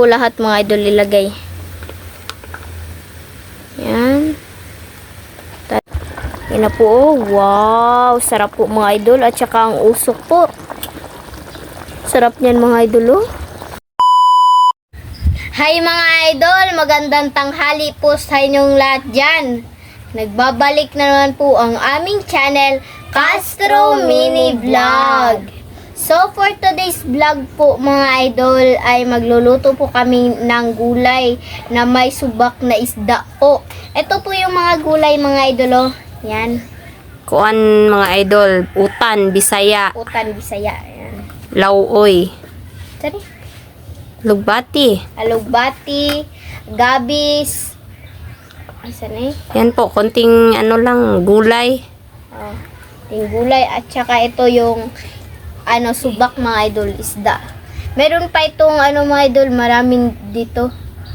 po lahat mga idol ilagay. Yan. Yan na po. oh. Wow. Sarap po mga idol. At saka ang usok po. Sarap niyan mga idol oh. Hi mga idol. Magandang tanghali po sa inyong lahat dyan. Nagbabalik na naman po ang aming channel Castro Mini Vlog. So for today's vlog po mga idol ay magluluto po kami ng gulay na may subak na isda po. Ito po yung mga gulay mga idol oh. Yan. Kuan mga idol, utan, bisaya, Utan Bisaya. Yan. lauoy, Sorry. lugbati. Alugbati, gabis. Asa na eh? Yan po, konting ano lang, gulay. Oh, yung gulay at saka ito yung ano subak mga idol isda. Meron pa itong ano mga idol maraming dito.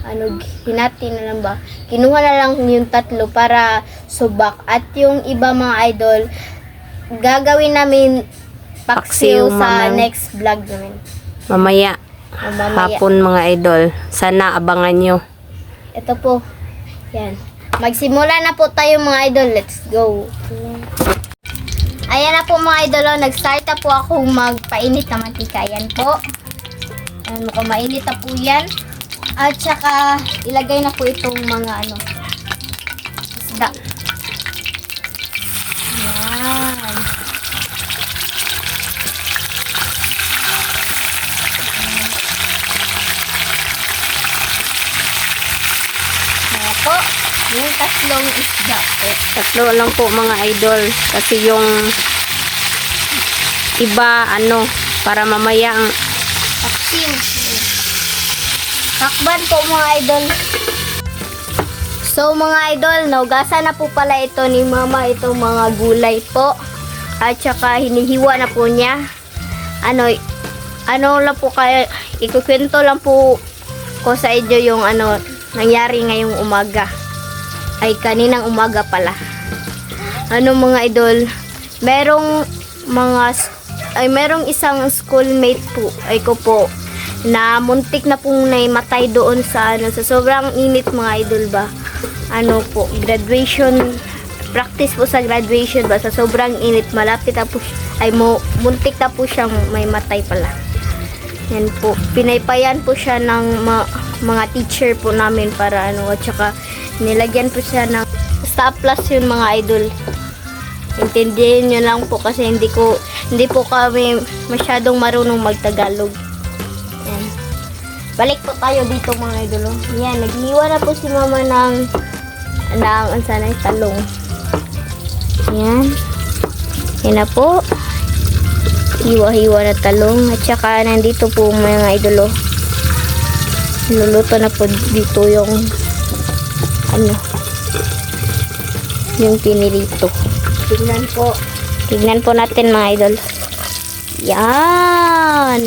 Ano hinati na lang ba? Kinuha na lang yung tatlo para subak at yung iba mga idol gagawin namin paksiw sa mamang. next vlog namin. Mamaya, O, mamaya. hapon mga idol. Sana abangan nyo. Ito po. Yan. Magsimula na po tayo mga idol. Let's go. Ayan na po mga idol. oh. Nag-start na po akong magpainit na mantika. Yan po. Ayan mukhang mainit na po yan. At saka ilagay na po itong mga ano. Isda. Yan. Ayan po. Yung tatlong isda po. Tatlo lang po mga idol. Kasi yung iba, ano, para mamaya ang Paksiw. Takban po mga idol. So mga idol, naugasan na po pala ito ni mama itong mga gulay po. At saka hinihiwa na po niya. Ano, ano lang po kaya, ikukwento lang po ko sa inyo yung ano, nangyari ngayong umaga. Ay, kaninang umaga pala. Ano mga idol, merong mga ay merong isang schoolmate po ay ko po na muntik na pong naimatay doon sa ano sa sobrang init mga idol ba? Ano po graduation practice po sa graduation ba? Sa sobrang init malapit na po ay mo muntik na po siyang may matay pala. Yan po pinaypayan po siya ng ma- mga teacher po namin para ano at saka nilagyan po siya ng stop plus yun mga idol Intindihin nyo lang po kasi hindi ko hindi po kami masyadong marunong magtagalog. Yan. Balik po tayo dito mga idolo. Yan, naghiwa na po si mama ng ng ang sanay talong. Yan. Yan na po. Hiwa-hiwa na talong. At saka nandito po mga idolo. Luluto na po dito yung ano yung pinilito. Tignan po. Tignan po natin mga idol. Yan.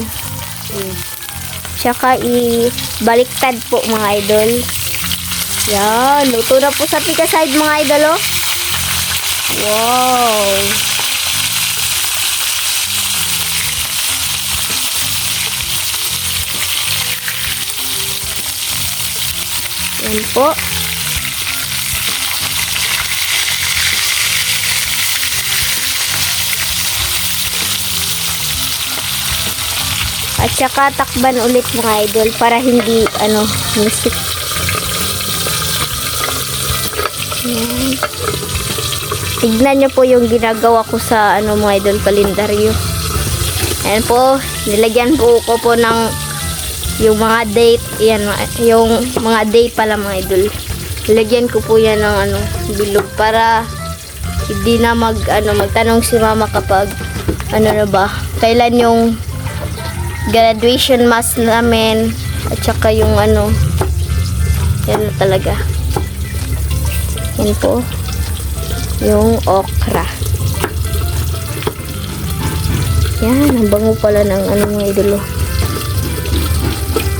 Tsaka i-baliktad po mga idol. Yan. Luto na po sa pika side mga idol oh. Wow. Yan po. At saka takban ulit mga idol para hindi ano music. Yan. Tignan nyo po yung ginagawa ko sa ano mga idol kalendaryo. Ayan po, nilagyan po ko po ng yung mga date, yan, yung mga day pala mga idol. Nilagyan ko po yan ng ano, bilog para hindi na mag ano magtanong si mama kapag ano na ba, kailan yung graduation mass namin. At saka yung ano yan na talaga. Yan po. Yung okra. Yan ang bango pala ng ano mga idolo.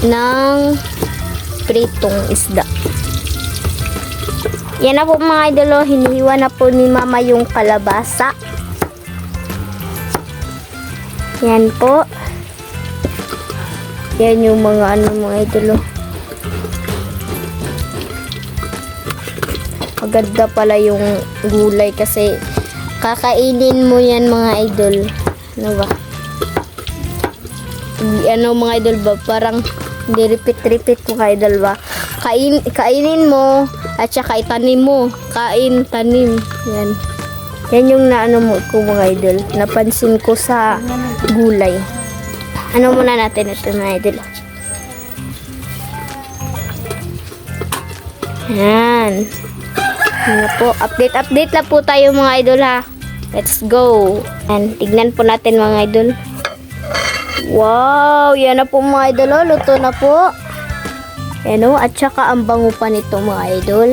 Ng pritong isda. Yan na po mga idolo. Hinihiwa na po ni mama yung kalabasa. Yan po Yan yung mga ano mga idol. oh. Maganda pala yung gulay kasi kakainin mo yan mga idol. Ano ba? Ano mga idol ba? Parang hindi repeat-repeat mga idol ba? Kain, kainin mo at saka itanim mo. Kain, tanim. Yan. Yan yung naano mo ko mga idol. Napansin ko sa gulay. Ano muna natin ito mga idol? Yan. Ano po, update update lang po tayo mga idol ha. Let's go. Yan, tignan po natin mga idol. Wow, yan na po mga idol. oh. Luto na po. Yan o, at saka ang bango pa nito mga idol.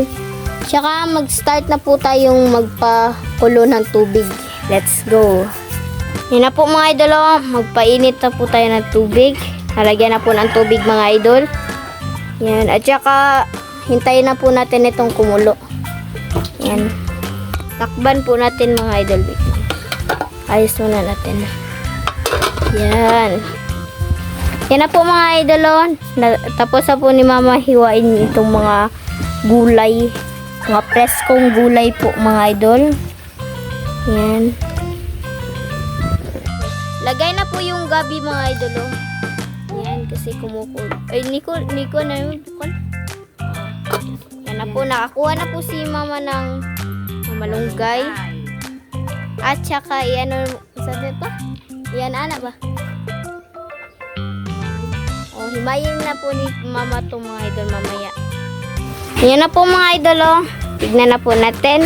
Tsaka mag-start na po tayong magpakulo ng tubig. Let's go. Yan na po mga idol, oh. magpainit na po tayo ng tubig. Halagyan na po ng tubig mga idol. Yan, at saka hintayin na po natin itong kumulo. Yan. Takban po natin mga idol. Ayos muna natin. Yan. Yan na po mga idol. oh. Tapos na po ni mama hiwain itong mga gulay. Mga preskong gulay po mga idol. Yan. Lagay na po yung gabi mga idol. oh. Yan kasi kumukul. Ay, Nico, Nico na yun. Bukol. Yan na po. Nakakuha na po si mama ng ng malunggay. At saka, ano, sabi pa? Yan, anak ba? O, himayin na po ni mama itong mga idol mamaya. Yan na po mga idol, oh. Tignan na po natin.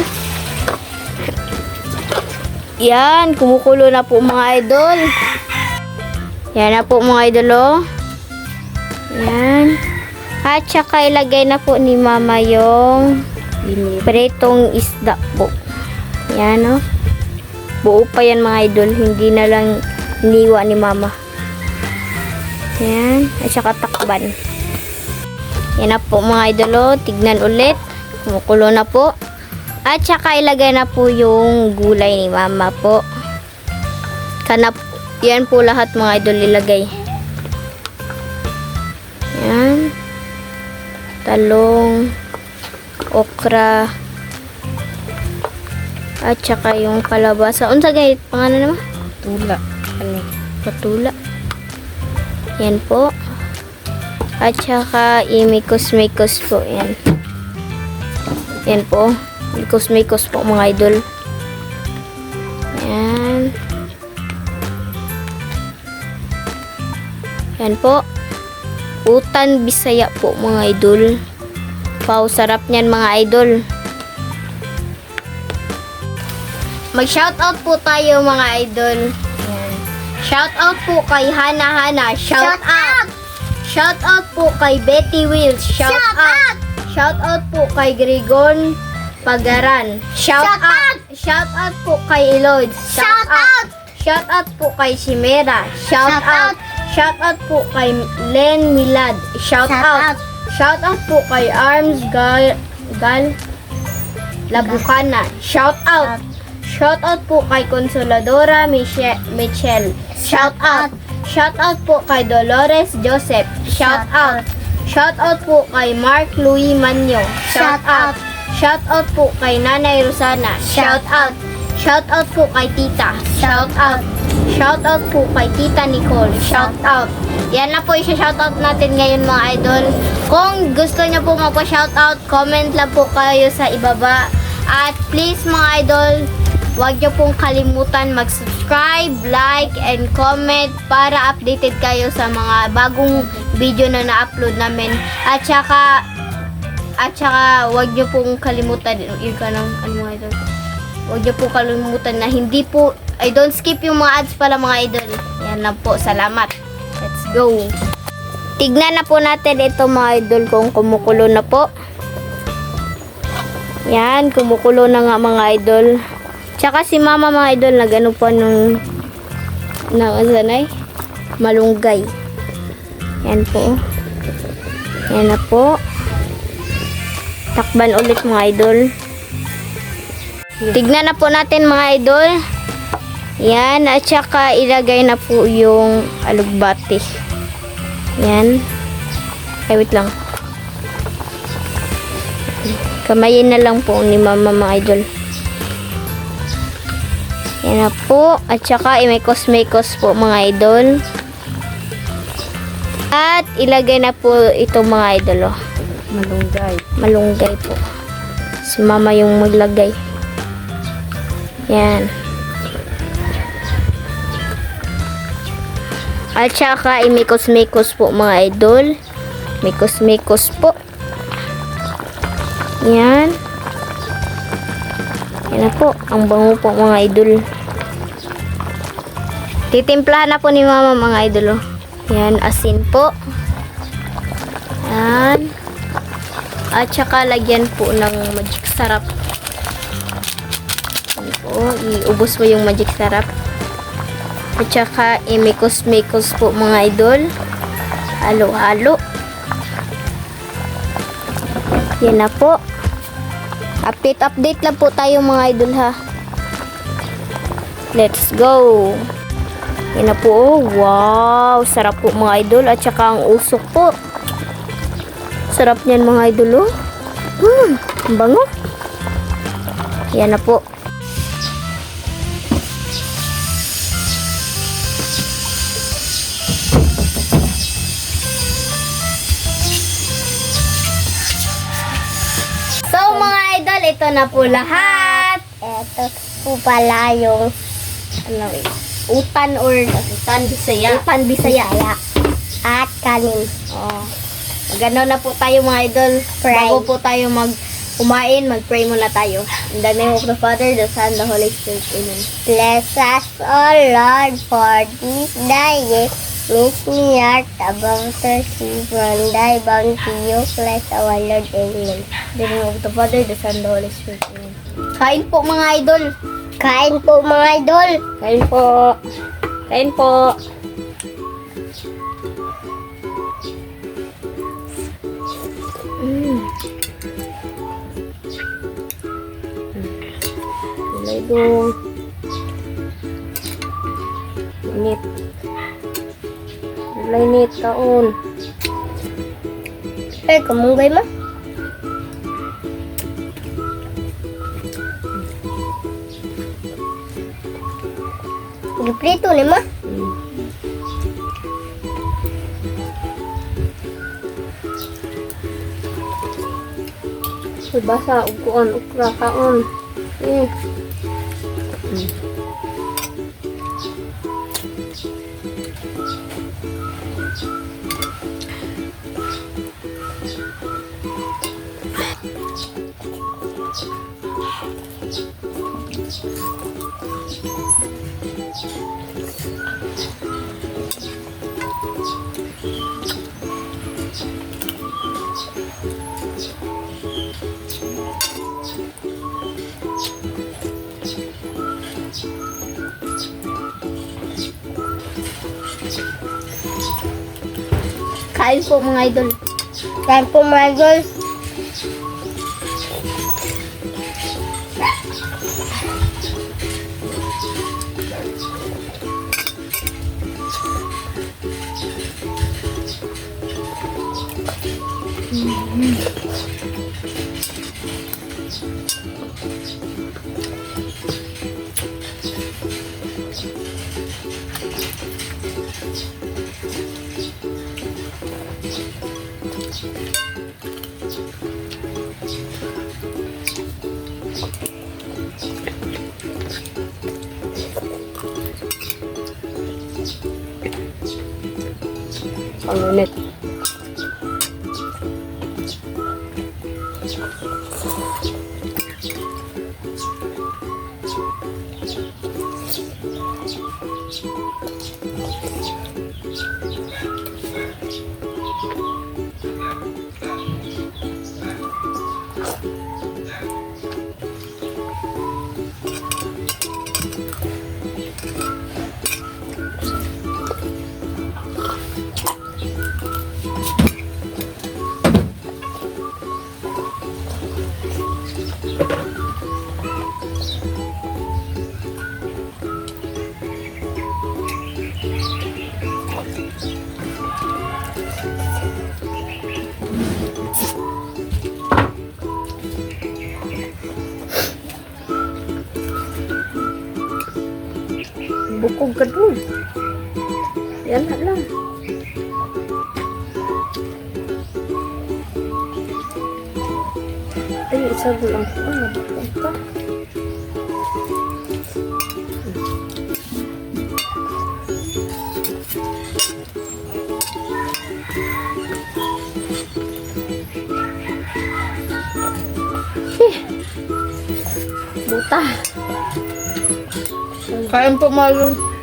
Yan, kumukulo na po mga idol. Yan na po mga idol, oh. Yan. At saka ilagay na po ni mama yung pritong isda po. Yan, oh. Buo pa yan mga idol. Hindi na lang iniwa ni mama. Yan. At saka takban. Yan na po mga idol. oh. Tignan ulit. Kumukulo na po. At saka ilagay na po yung gulay ni mama po. Kana, yan po lahat mga idol ilagay. Yan. Talong. Okra. At saka yung kalabasa. Unsa gayet pangalan naman? Tula. Ano? Patula. Yan po. At saka imikos-mikos po. Yan. Yan po. Mikos-mikos po mga idol. Yan. Yan po. Utan Bisaya po mga idol. Wow, sarap niyan mga idol. Mag-shoutout po tayo mga idol. Yan. Shoutout po kay Hana Hana. Shout, out. Shoutout po kay Betty Wills. Shout, out. Shoutout po kay Grigon Pagaran. Shout, out. Shoutout po kay Eloyd. Shout, out. Shoutout po kay Shimera. Shout, out. Shoutout po kay Len Milad. Shout, out. Shoutout po kay Arms Gal Gal Labucana. Shout out. Shout out po kay Consoladora Miche- Michelle. Shout out. Shout out po kay Dolores Joseph. Shout out. Shout out po kay Mark Louis Manyo. Shout out. Shout out po kay Nanay Rosana. Shout out. Shout out po kay Tita. Shout out. Shout out po kay Tita Nicole. Shout out. Yan na po yung shout out natin ngayon mga idol. Kung gusto niyo po magpa-shout out, comment lang po kayo sa ibaba. At please mga idol, Huwag niyo pong kalimutan mag-subscribe, like, and comment para updated kayo sa mga bagong video na na-upload namin. At saka, at saka, huwag niyo pong kalimutan, yun ka ng, ano mga idol, huwag niyo pong kalimutan na hindi po, I don't skip yung mga ads pala mga idol. Yan lang po, salamat. Let's go. Tignan na po natin ito mga idol kung kumukulo na po. Yan, kumukulo na nga mga idol. Tsaka si mama mga idol nagano pa nung na sanay malunggay. Yan po. Yan na po. Takban ulit mga idol. Tignan na po natin mga idol. Yan, at saka ilagay na po yung alugbati. Yan. Ay, wait lang. Kamayin na lang po ni mama mga idol. Yan na po. At saka imekos-mekos po mga idol. At ilagay na po ito mga idol. Oh. Malunggay. Malunggay po. Si mama yung maglagay. Yan. At saka imikos-mikos po mga idol. Mikos-mikos po. Yan. Yan na po. Ang bango po mga idol. Titimplahan na po ni mama mga idol. Oh. Yan, asin po. Yan. At saka lagyan po ng magic sarap. Yan po. Iubos mo yung magic sarap. At saka imikos-mikos po mga idol. Halo-halo. Yan na po. Update-update lang po tayo mga idol ha. Let's go. Yan na po. oh. Wow. Sarap po mga idol. At saka ang usok po. Sarap niyan mga idol oh. Hmm. Ang bango. Yan na po. So mga idol, ito na po lahat. Ito po pala yung ano, utan or utan bisaya. Utan bisaya. At kanin. Oh. Gano na po tayo mga idol. Pray. Bago po tayo mag kumain, mag-pray muna tayo. In the name of the Father, the Son, the Holy Spirit. Amen. Bless us, O Lord, for this day. Make me heart above the sea from thy bounty. You bless our Lord. Amen. In the name of the Father, the Son, the Holy Spirit. Amen. Kain po mga idol. Kain po mga idol. Kain po. Kain po. Mm. Ilay dong. Init. Ilay nit kaon. Eh, kamunggay mo. Giprito ni mo. Mm. Basa ug kuon ukra kaon. Eh. Kain po mga idol. Kain po mga idol. Ang init. Bukog ka dun. Yan na lang. Ay, isa lang. Ah, bukog ka. Buta. Kain po, Marlon.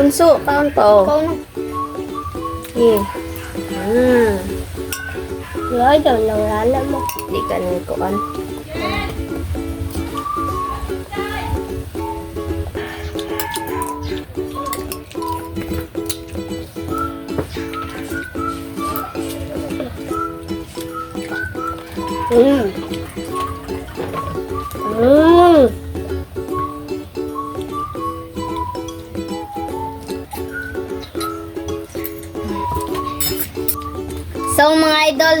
Napunso, kaon pa oh. Ikaw na. Eh, Hmm. Wala daw nang lala mo. di ka nang kuan. Mm. Mm.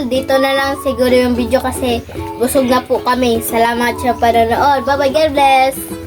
Idol, dito na lang siguro yung video kasi busog na po kami. Salamat sa panonood. Bye bye, God bless!